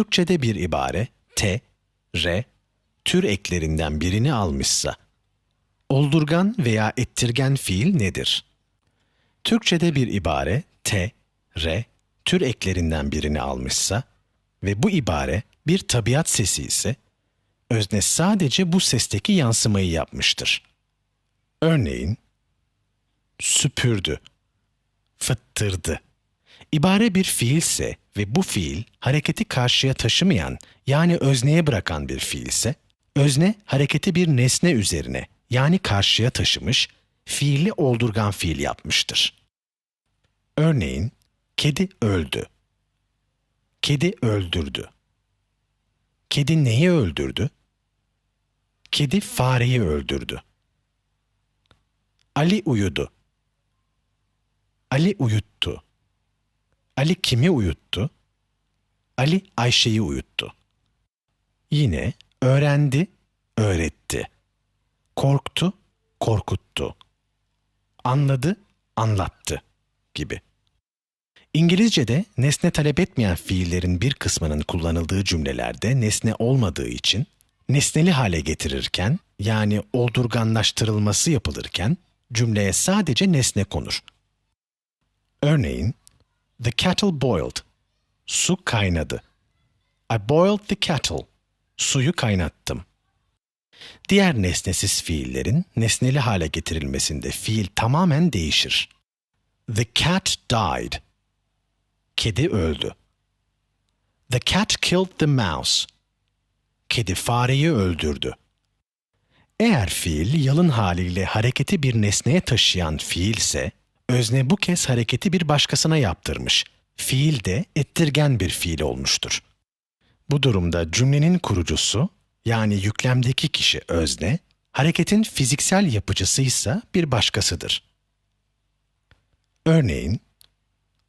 Türkçede bir ibare te, re, tür eklerinden birini almışsa, oldurgan veya ettirgen fiil nedir? Türkçede bir ibare te, re, tür eklerinden birini almışsa ve bu ibare bir tabiat sesi ise, özne sadece bu sesteki yansımayı yapmıştır. Örneğin, süpürdü, fıttırdı. İbare bir fiilse ve bu fiil hareketi karşıya taşımayan yani özneye bırakan bir fiilse, özne hareketi bir nesne üzerine yani karşıya taşımış, fiili oldurgan fiil yapmıştır. Örneğin, kedi öldü. Kedi öldürdü. Kedi neyi öldürdü? Kedi fareyi öldürdü. Ali uyudu. Ali uyuttu. Ali kimi uyuttu? Ali Ayşe'yi uyuttu. Yine öğrendi, öğretti. Korktu, korkuttu. Anladı, anlattı gibi. İngilizce'de nesne talep etmeyen fiillerin bir kısmının kullanıldığı cümlelerde nesne olmadığı için nesneli hale getirirken yani oldurganlaştırılması yapılırken cümleye sadece nesne konur. Örneğin, The kettle boiled. Su kaynadı. I boiled the kettle. Suyu kaynattım. Diğer nesnesiz fiillerin nesneli hale getirilmesinde fiil tamamen değişir. The cat died. Kedi öldü. The cat killed the mouse. Kedi fareyi öldürdü. Eğer fiil yalın haliyle hareketi bir nesneye taşıyan fiilse, özne bu kez hareketi bir başkasına yaptırmış. Fiil de ettirgen bir fiil olmuştur. Bu durumda cümlenin kurucusu, yani yüklemdeki kişi özne, hareketin fiziksel yapıcısı ise bir başkasıdır. Örneğin,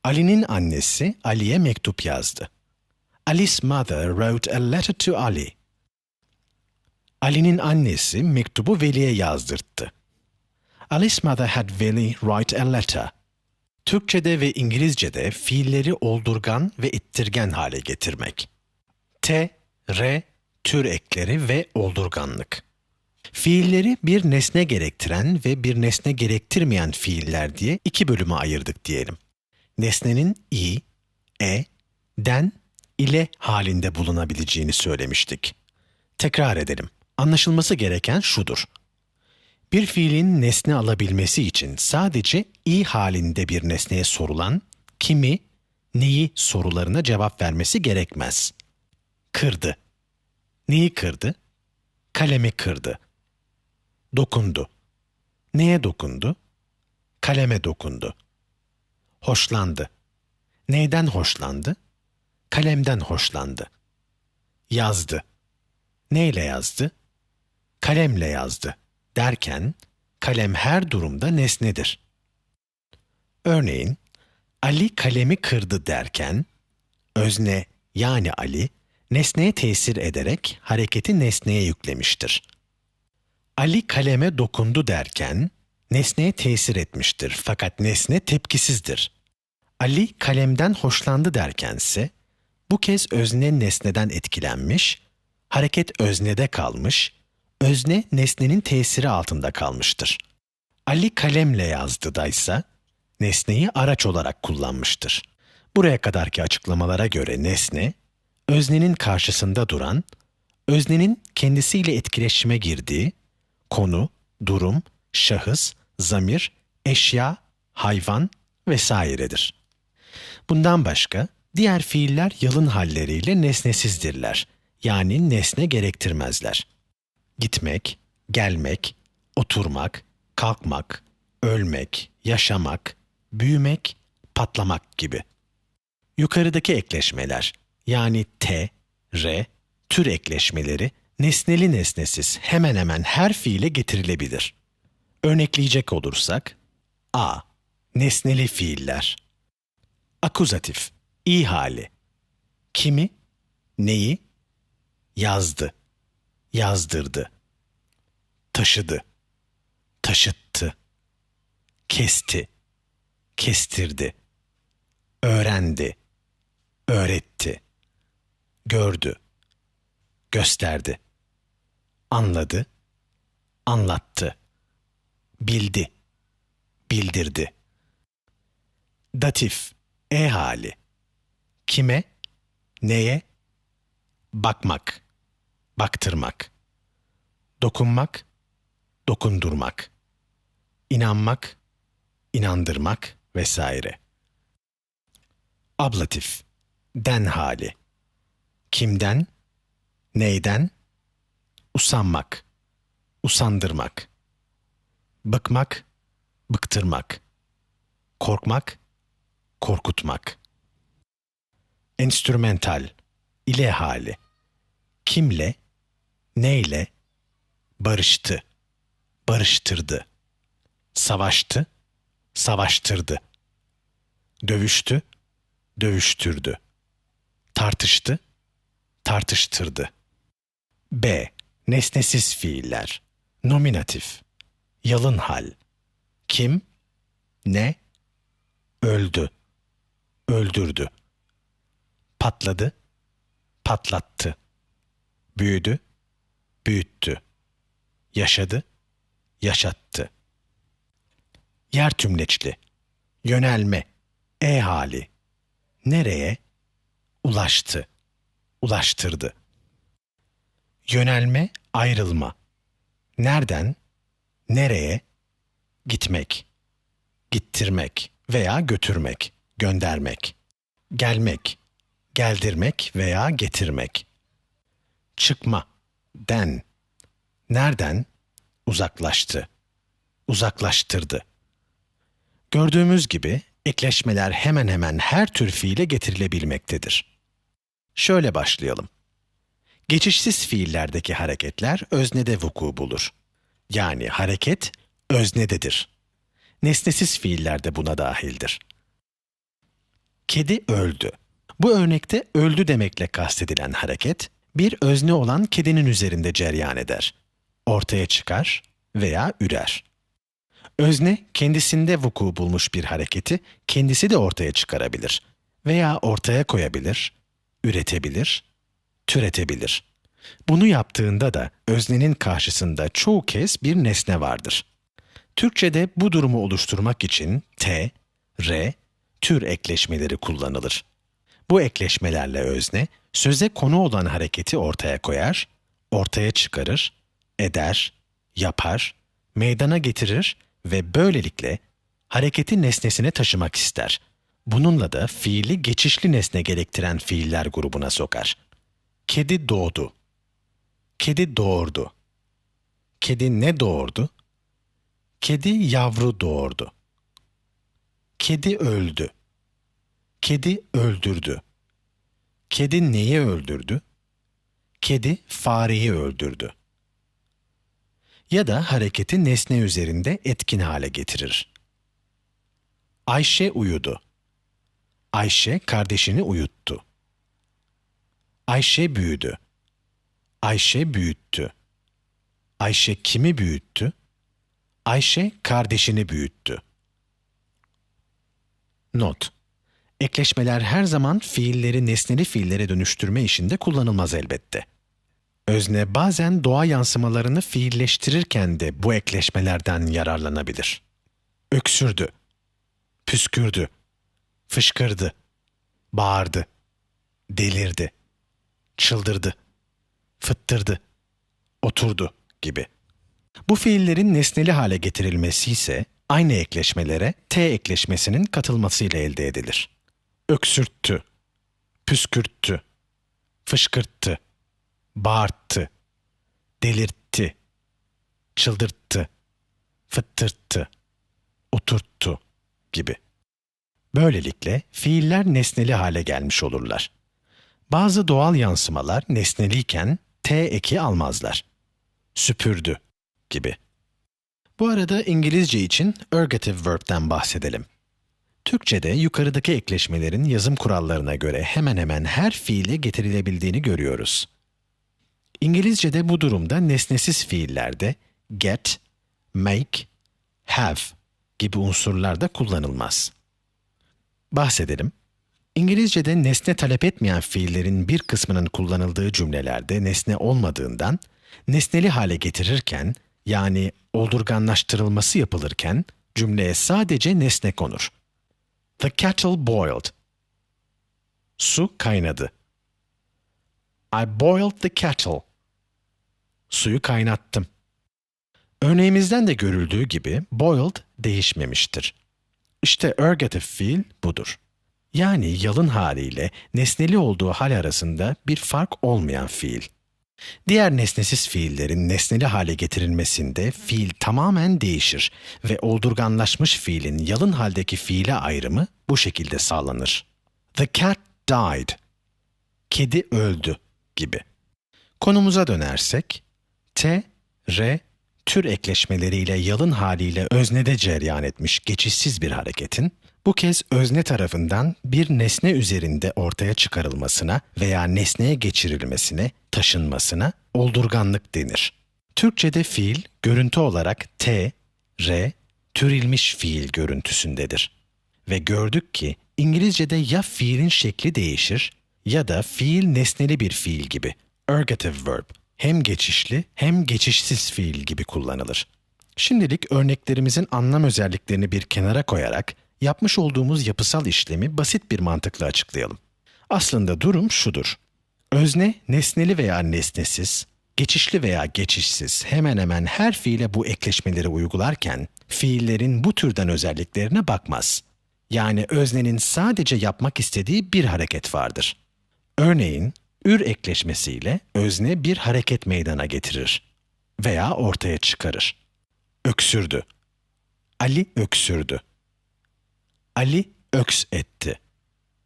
Ali'nin annesi Ali'ye mektup yazdı. Ali's mother wrote a letter to Ali. Ali'nin annesi mektubu Veli'ye yazdırttı. Ali's mother had Veli write a letter. Türkçede ve İngilizce'de fiilleri oldurgan ve ittirgen hale getirmek. T, R, tür ekleri ve oldurganlık. Fiilleri bir nesne gerektiren ve bir nesne gerektirmeyen fiiller diye iki bölüme ayırdık diyelim. Nesnenin i, e, den, ile halinde bulunabileceğini söylemiştik. Tekrar edelim. Anlaşılması gereken şudur. Bir fiilin nesne alabilmesi için sadece i halinde bir nesneye sorulan kimi, neyi sorularına cevap vermesi gerekmez. Kırdı. Neyi kırdı? Kalemi kırdı. Dokundu. Neye dokundu? Kaleme dokundu. Hoşlandı. Neyden hoşlandı? Kalemden hoşlandı. Yazdı. Neyle yazdı? Kalemle yazdı derken kalem her durumda nesnedir. Örneğin Ali kalemi kırdı derken özne yani Ali nesneye tesir ederek hareketi nesneye yüklemiştir. Ali kaleme dokundu derken nesneye tesir etmiştir fakat nesne tepkisizdir. Ali kalemden hoşlandı derkense bu kez özne nesneden etkilenmiş, hareket öznede kalmış, özne nesnenin tesiri altında kalmıştır. Ali kalemle yazdı daysa, nesneyi araç olarak kullanmıştır. Buraya kadarki açıklamalara göre nesne, öznenin karşısında duran, öznenin kendisiyle etkileşime girdiği, konu, durum, şahıs, zamir, eşya, hayvan vesairedir. Bundan başka diğer fiiller yalın halleriyle nesnesizdirler. Yani nesne gerektirmezler. Gitmek, gelmek, oturmak, kalkmak, ölmek, yaşamak, büyümek, patlamak gibi. Yukarıdaki ekleşmeler yani t, r, tür ekleşmeleri nesneli nesnesiz hemen hemen her fiile getirilebilir. Örnekleyecek olursak a. Nesneli fiiller Akuzatif, i hali. Kimi, neyi? Yazdı, yazdırdı. Taşıdı, taşıttı. Kesti, kestirdi. Öğrendi, öğretti. gördü, gösterdi, anladı, anlattı, bildi, bildirdi. Datif, e hali. Kime, neye? Bakmak, baktırmak. Dokunmak, dokundurmak. İnanmak, inandırmak vesaire. Ablatif, den hali. Kimden, neyden? Usanmak, usandırmak. Bıkmak, bıktırmak. Korkmak, korkutmak. Enstrümental, ile hali. Kimle, neyle? Barıştı, barıştırdı. Savaştı, savaştırdı. Dövüştü, dövüştürdü. Tartıştı, tartıştırdı. B. Nesnesiz fiiller. Nominatif. Yalın hal. Kim? Ne? Öldü. Öldürdü. Patladı. Patlattı. Büyüdü. Büyüttü. Yaşadı. Yaşattı. Yer tümleçli. Yönelme. E hali. Nereye? Ulaştı. Ulaştırdı. Yönelme, ayrılma. Nereden? Nereye? Gitmek. Gittirmek veya götürmek, göndermek. Gelmek, geldirmek veya getirmek. Çıkma, den. Nereden? Uzaklaştı. Uzaklaştırdı. Gördüğümüz gibi ekleşmeler hemen hemen her tür fiile getirilebilmektedir. Şöyle başlayalım. Geçişsiz fiillerdeki hareketler öznede vuku bulur. Yani hareket öznededir. Nesnesiz fiiller de buna dahildir. Kedi öldü. Bu örnekte öldü demekle kastedilen hareket, bir özne olan kedinin üzerinde ceryan eder. Ortaya çıkar veya ürer. Özne kendisinde vuku bulmuş bir hareketi kendisi de ortaya çıkarabilir veya ortaya koyabilir, üretebilir, türetebilir. Bunu yaptığında da öznenin karşısında çoğu kez bir nesne vardır. Türkçede bu durumu oluşturmak için t, r, tür ekleşmeleri kullanılır. Bu ekleşmelerle özne, söze konu olan hareketi ortaya koyar, ortaya çıkarır, eder, yapar, meydana getirir ve böylelikle hareketi nesnesine taşımak ister. Bununla da fiili geçişli nesne gerektiren fiiller grubuna sokar. Kedi doğdu. Kedi doğurdu. Kedi ne doğurdu? Kedi yavru doğurdu. Kedi öldü. Kedi öldürdü. Kedi neyi öldürdü? Kedi fareyi öldürdü. Ya da hareketi nesne üzerinde etkin hale getirir. Ayşe uyudu. Ayşe kardeşini uyuttu. Ayşe büyüdü. Ayşe büyüttü. Ayşe kimi büyüttü? Ayşe kardeşini büyüttü. Not. Ekleşmeler her zaman fiilleri nesneli fiillere dönüştürme işinde kullanılmaz elbette. Özne bazen doğa yansımalarını fiilleştirirken de bu ekleşmelerden yararlanabilir. Öksürdü, püskürdü, fışkırdı, bağırdı, delirdi, çıldırdı, fıttırdı, oturdu gibi. Bu fiillerin nesneli hale getirilmesi ise aynı ekleşmelere T ekleşmesinin katılmasıyla elde edilir. Öksürttü, püskürttü, fışkırttı, bağırttı, delirtti, çıldırttı, fıttırttı, oturttu gibi. Böylelikle fiiller nesneli hale gelmiş olurlar. Bazı doğal yansımalar nesneliyken T eki almazlar. Süpürdü gibi. Bu arada İngilizce için ergative verb'den bahsedelim. Türkçe'de yukarıdaki ekleşmelerin yazım kurallarına göre hemen hemen her fiile getirilebildiğini görüyoruz. İngilizce'de bu durumda nesnesiz fiillerde get, make, have gibi unsurlar da kullanılmaz. Bahsedelim. İngilizce'de nesne talep etmeyen fiillerin bir kısmının kullanıldığı cümlelerde nesne olmadığından, nesneli hale getirirken, yani oldurganlaştırılması yapılırken, cümleye sadece nesne konur. The kettle boiled. Su kaynadı. I boiled the kettle. Suyu kaynattım. Örneğimizden de görüldüğü gibi boiled değişmemiştir. İşte ergative fiil budur. Yani yalın haliyle nesneli olduğu hal arasında bir fark olmayan fiil. Diğer nesnesiz fiillerin nesneli hale getirilmesinde fiil tamamen değişir ve oldurganlaşmış fiilin yalın haldeki fiile ayrımı bu şekilde sağlanır. The cat died. Kedi öldü gibi. Konumuza dönersek, T, R, tür ekleşmeleriyle yalın haliyle öznede cereyan etmiş geçişsiz bir hareketin, bu kez özne tarafından bir nesne üzerinde ortaya çıkarılmasına veya nesneye geçirilmesine, taşınmasına oldurganlık denir. Türkçede fiil görüntü olarak T, R, türilmiş fiil görüntüsündedir. Ve gördük ki İngilizce'de ya fiilin şekli değişir ya da fiil nesneli bir fiil gibi, ergative verb, hem geçişli hem geçişsiz fiil gibi kullanılır. Şimdilik örneklerimizin anlam özelliklerini bir kenara koyarak yapmış olduğumuz yapısal işlemi basit bir mantıkla açıklayalım. Aslında durum şudur. Özne, nesneli veya nesnesiz, geçişli veya geçişsiz hemen hemen her fiile bu ekleşmeleri uygularken fiillerin bu türden özelliklerine bakmaz. Yani öznenin sadece yapmak istediği bir hareket vardır. Örneğin ür ekleşmesiyle özne bir hareket meydana getirir veya ortaya çıkarır. Öksürdü. Ali öksürdü. Ali öks etti.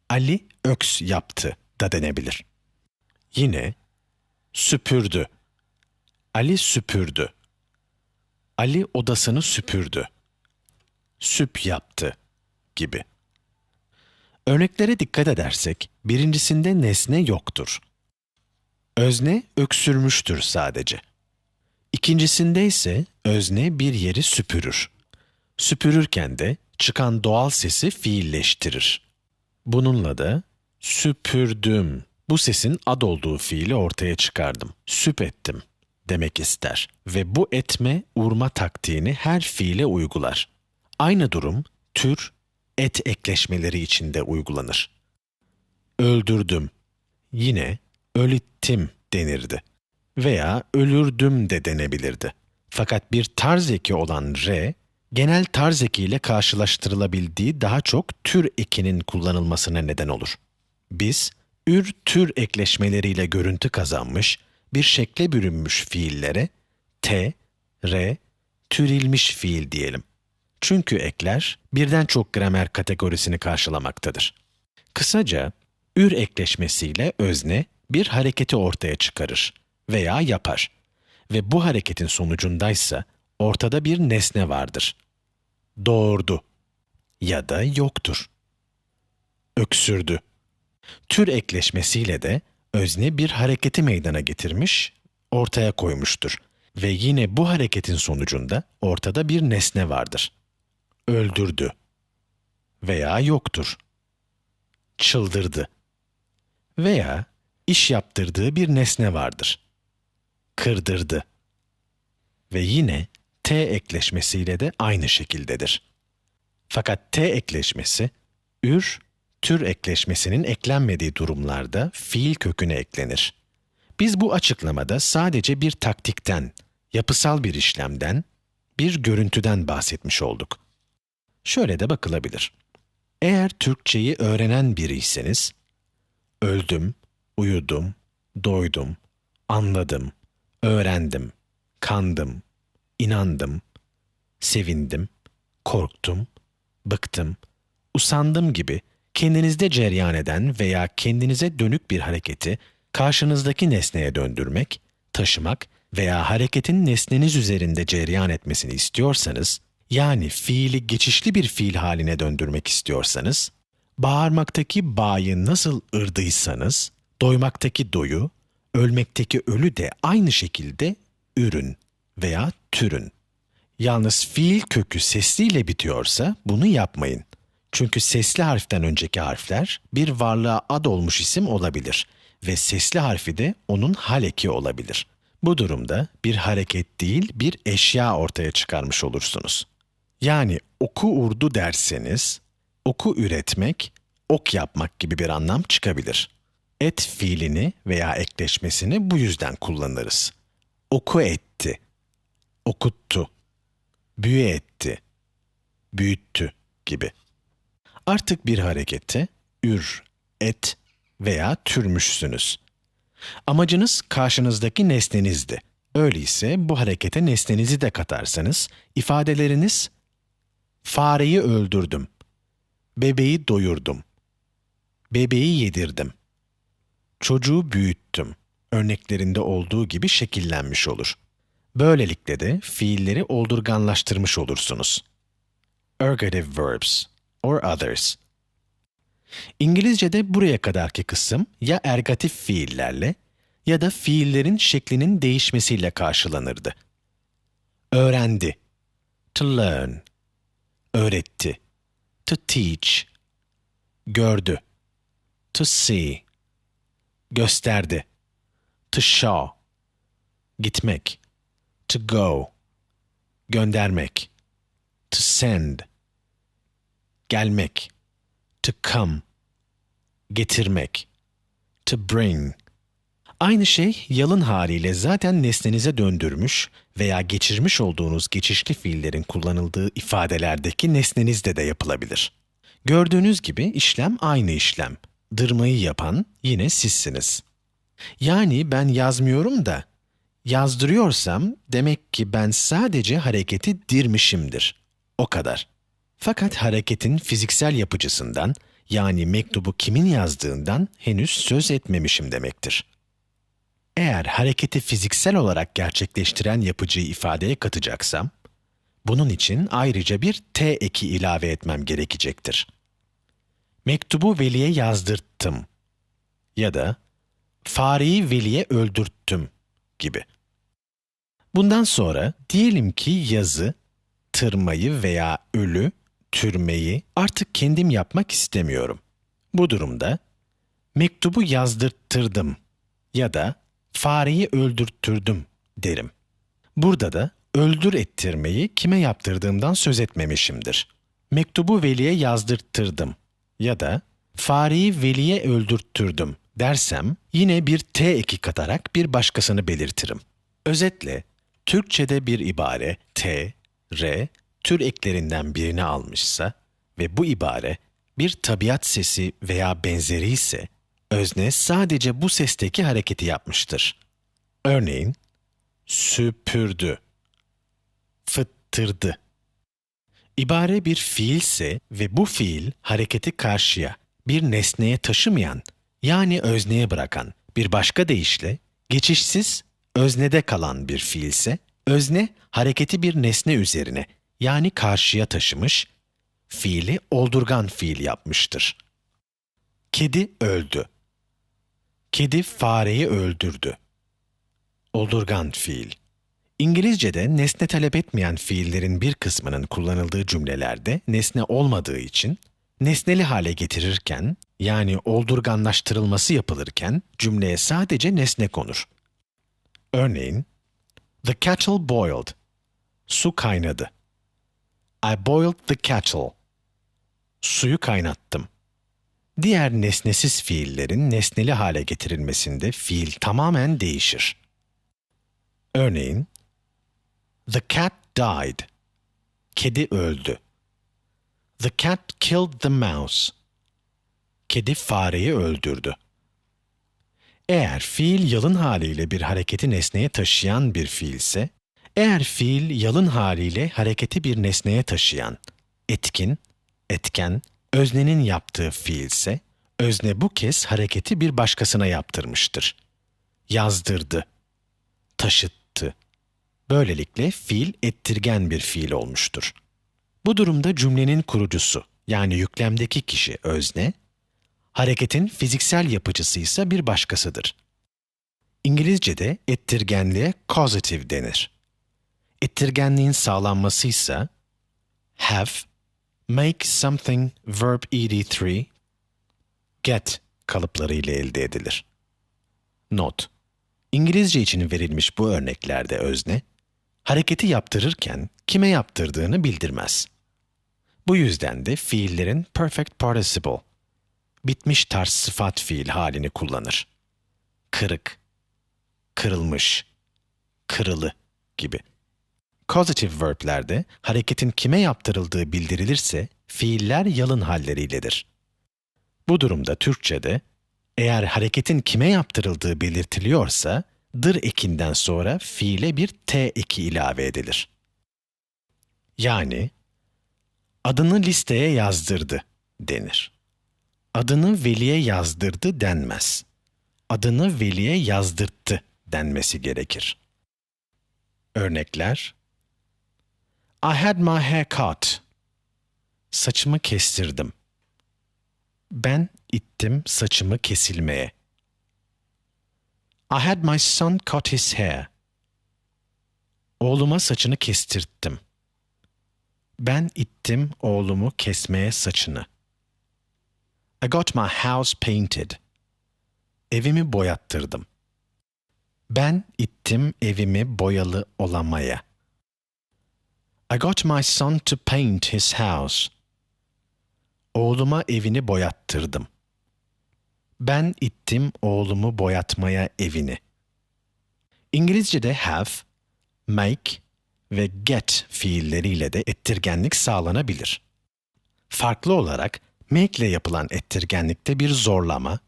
Ali öks yaptı da denebilir. Yine süpürdü. Ali süpürdü. Ali odasını süpürdü. Süp yaptı gibi. Örneklere dikkat edersek birincisinde nesne yoktur. Özne öksürmüştür sadece. İkincisinde ise özne bir yeri süpürür. Süpürürken de çıkan doğal sesi fiilleştirir. Bununla da süpürdüm, bu sesin ad olduğu fiili ortaya çıkardım. Süp ettim demek ister ve bu etme urma taktiğini her fiile uygular. Aynı durum tür, et ekleşmeleri içinde uygulanır. Öldürdüm. Yine ölittim denirdi. Veya ölürdüm de denebilirdi. Fakat bir tarz eki olan re, genel tarz eki ile karşılaştırılabildiği daha çok tür ekinin kullanılmasına neden olur. Biz, ür tür ekleşmeleriyle görüntü kazanmış, bir şekle bürünmüş fiillere t, re, türilmiş fiil diyelim. Çünkü ekler birden çok gramer kategorisini karşılamaktadır. Kısaca, ür ekleşmesiyle özne bir hareketi ortaya çıkarır veya yapar ve bu hareketin sonucundaysa ortada bir nesne vardır. Doğurdu ya da yoktur. Öksürdü. Tür ekleşmesiyle de özne bir hareketi meydana getirmiş, ortaya koymuştur ve yine bu hareketin sonucunda ortada bir nesne vardır. Öldürdü veya yoktur. Çıldırdı veya iş yaptırdığı bir nesne vardır. Kırdırdı. Ve yine T ekleşmesiyle de aynı şekildedir. Fakat T ekleşmesi, ür, tür ekleşmesinin eklenmediği durumlarda fiil köküne eklenir. Biz bu açıklamada sadece bir taktikten, yapısal bir işlemden, bir görüntüden bahsetmiş olduk. Şöyle de bakılabilir. Eğer Türkçeyi öğrenen biriyseniz, öldüm, uyudum, doydum, anladım, öğrendim, kandım, inandım, sevindim, korktum, bıktım, usandım gibi kendinizde ceryan eden veya kendinize dönük bir hareketi karşınızdaki nesneye döndürmek, taşımak veya hareketin nesneniz üzerinde ceryan etmesini istiyorsanız, yani fiili geçişli bir fiil haline döndürmek istiyorsanız, bağırmaktaki bağı nasıl ırdıysanız, doymaktaki doyu, ölmekteki ölü de aynı şekilde ürün veya türün. Yalnız fiil kökü sesliyle bitiyorsa bunu yapmayın. Çünkü sesli harften önceki harfler bir varlığa ad olmuş isim olabilir ve sesli harfi de onun hal eki olabilir. Bu durumda bir hareket değil bir eşya ortaya çıkarmış olursunuz. Yani oku urdu derseniz oku üretmek, ok yapmak gibi bir anlam çıkabilir. Et fiilini veya ekleşmesini bu yüzden kullanırız. Oku etti, okuttu, büyü etti, büyüttü gibi. Artık bir harekete ür, et veya türmüşsünüz. Amacınız karşınızdaki nesnenizdi. Öyleyse bu harekete nesnenizi de katarsanız ifadeleriniz fareyi öldürdüm, bebeği doyurdum, bebeği yedirdim, çocuğu büyüttüm örneklerinde olduğu gibi şekillenmiş olur. Böylelikle de fiilleri oldurganlaştırmış olursunuz. Ergative verbs or others. İngilizce'de buraya kadarki kısım ya ergatif fiillerle ya da fiillerin şeklinin değişmesiyle karşılanırdı. Öğrendi, to learn, öğretti, to teach, gördü, to see, gösterdi, to show, gitmek, to go, göndermek, to send, gelmek, to come, getirmek, to bring. Aynı şey yalın haliyle zaten nesnenize döndürmüş veya geçirmiş olduğunuz geçişli fiillerin kullanıldığı ifadelerdeki nesnenizde de yapılabilir. Gördüğünüz gibi işlem aynı işlem. Dırmayı yapan yine sizsiniz. Yani ben yazmıyorum da yazdırıyorsam demek ki ben sadece hareketi dirmişimdir. O kadar. Fakat hareketin fiziksel yapıcısından yani mektubu kimin yazdığından henüz söz etmemişim demektir. Eğer hareketi fiziksel olarak gerçekleştiren yapıcıyı ifadeye katacaksam, bunun için ayrıca bir T eki ilave etmem gerekecektir. Mektubu veliye yazdırttım ya da fareyi veliye öldürttüm gibi. Bundan sonra diyelim ki yazı, tırmayı veya ölü, türmeyi artık kendim yapmak istemiyorum. Bu durumda mektubu yazdırttırdım ya da fareyi öldürttürdüm derim. Burada da öldür ettirmeyi kime yaptırdığımdan söz etmemişimdir. Mektubu veliye yazdırttırdım ya da fareyi veliye öldürttürdüm dersem yine bir T eki katarak bir başkasını belirtirim. Özetle Türkçede bir ibare T, R, tür eklerinden birini almışsa ve bu ibare bir tabiat sesi veya benzeri ise özne sadece bu sesteki hareketi yapmıştır. Örneğin süpürdü, fıttırdı. İbare bir fiilse ve bu fiil hareketi karşıya, bir nesneye taşımayan, yani özneye bırakan, bir başka deyişle geçişsiz, öznede kalan bir fiilse, özne hareketi bir nesne üzerine, yani karşıya taşımış, fiili oldurgan fiil yapmıştır. Kedi öldü. Kedi fareyi öldürdü. Oldurgan fiil. İngilizce'de nesne talep etmeyen fiillerin bir kısmının kullanıldığı cümlelerde nesne olmadığı için nesneli hale getirirken yani oldurganlaştırılması yapılırken cümleye sadece nesne konur. Örneğin, The kettle boiled. Su kaynadı. I boiled the kettle. Suyu kaynattım. Diğer nesnesiz fiillerin nesneli hale getirilmesinde fiil tamamen değişir. Örneğin, The cat died. Kedi öldü. The cat killed the mouse. Kedi fareyi öldürdü. Eğer fiil yalın haliyle bir hareketi nesneye taşıyan bir fiilse, eğer fiil yalın haliyle hareketi bir nesneye taşıyan, etkin, etken, öznenin yaptığı fiilse, özne bu kez hareketi bir başkasına yaptırmıştır. Yazdırdı, taşıttı. Böylelikle fiil ettirgen bir fiil olmuştur. Bu durumda cümlenin kurucusu yani yüklemdeki kişi özne, hareketin fiziksel yapıcısı ise bir başkasıdır. İngilizce'de ettirgenliğe causative denir. Ettirgenliğin sağlanması ise have, make something verb ed3 get kalıpları ile elde edilir. Not. İngilizce için verilmiş bu örneklerde özne, hareketi yaptırırken kime yaptırdığını bildirmez. Bu yüzden de fiillerin perfect participle, bitmiş tarz sıfat fiil halini kullanır. Kırık, kırılmış, kırılı gibi. Causative verb'lerde hareketin kime yaptırıldığı bildirilirse fiiller yalın halleriyledir. Bu durumda Türkçe'de eğer hareketin kime yaptırıldığı belirtiliyorsa dır ekinden sonra fiile bir t eki ilave edilir. Yani adını listeye yazdırdı denir. Adını veliye yazdırdı denmez. Adını veliye yazdırttı denmesi gerekir. Örnekler I had my hair cut. Saçımı kestirdim. Ben ittim saçımı kesilmeye. I had my son cut his hair. Oğluma saçını kestirttim. Ben ittim oğlumu kesmeye saçını. I got my house painted. Evimi boyattırdım. Ben ittim evimi boyalı olamaya. I got my son to paint his house. Oğluma evini boyattırdım. Ben ittim oğlumu boyatmaya evini. İngilizce'de have, make ve get fiilleriyle de ettirgenlik sağlanabilir. Farklı olarak make ile yapılan ettirgenlikte bir zorlama,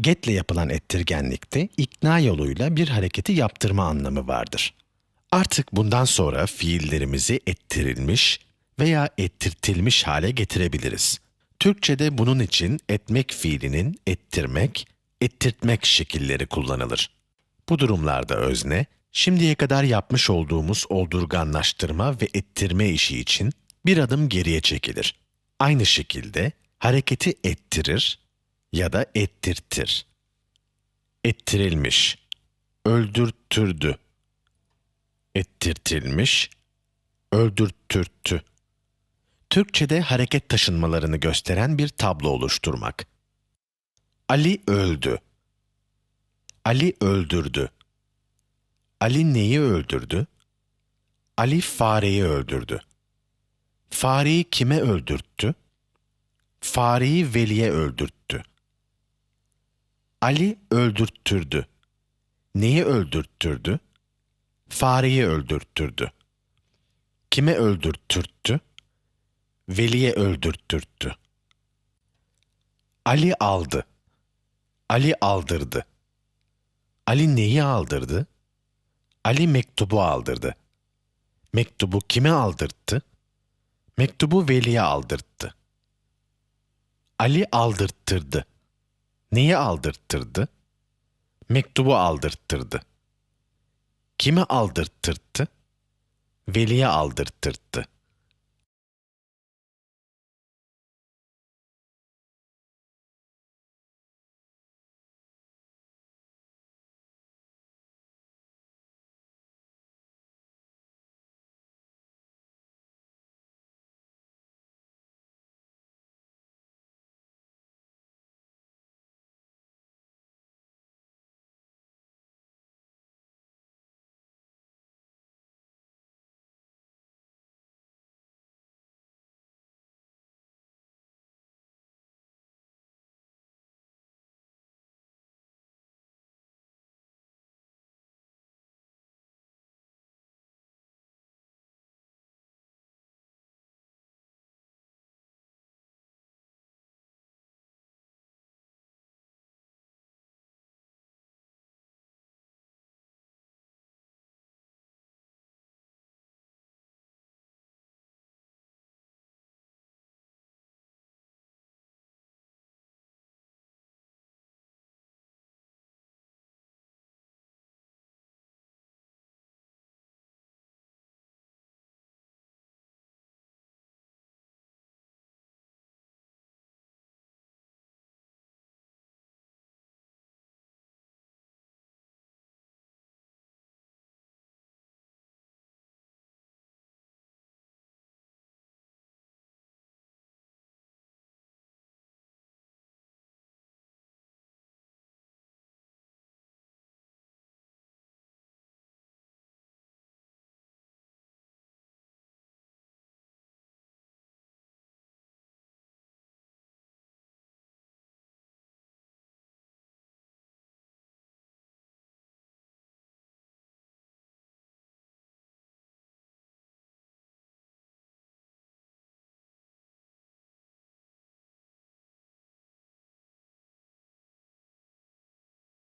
get ile yapılan ettirgenlikte ikna yoluyla bir hareketi yaptırma anlamı vardır. Artık bundan sonra fiillerimizi ettirilmiş veya ettirtilmiş hale getirebiliriz. Türkçe'de bunun için etmek fiilinin ettirmek, ettirtmek şekilleri kullanılır. Bu durumlarda özne, şimdiye kadar yapmış olduğumuz oldurganlaştırma ve ettirme işi için bir adım geriye çekilir. Aynı şekilde hareketi ettirir ya da ettirtir. Ettirilmiş, öldürttürdü, ettirtilmiş, öldürttürttü. Türkçe'de hareket taşınmalarını gösteren bir tablo oluşturmak. Ali öldü. Ali öldürdü. Ali neyi öldürdü? Ali fareyi öldürdü. Fareyi kime öldürttü? Fareyi Veli'ye öldürttü. Ali öldürttürdü. Neyi öldürttürdü? Fareyi öldürttürdü. Kime öldürttürttü? Veli'ye öldürttürttü. Ali aldı. Ali aldırdı. Ali neyi aldırdı? Ali mektubu aldırdı. Mektubu kime aldırttı? Mektubu Veli'ye aldırttı. Ali aldırttırdı. Neyi aldırttırdı? Mektubu aldırttırdı. Kime aldırttırdı? Veli'ye aldırttırdı.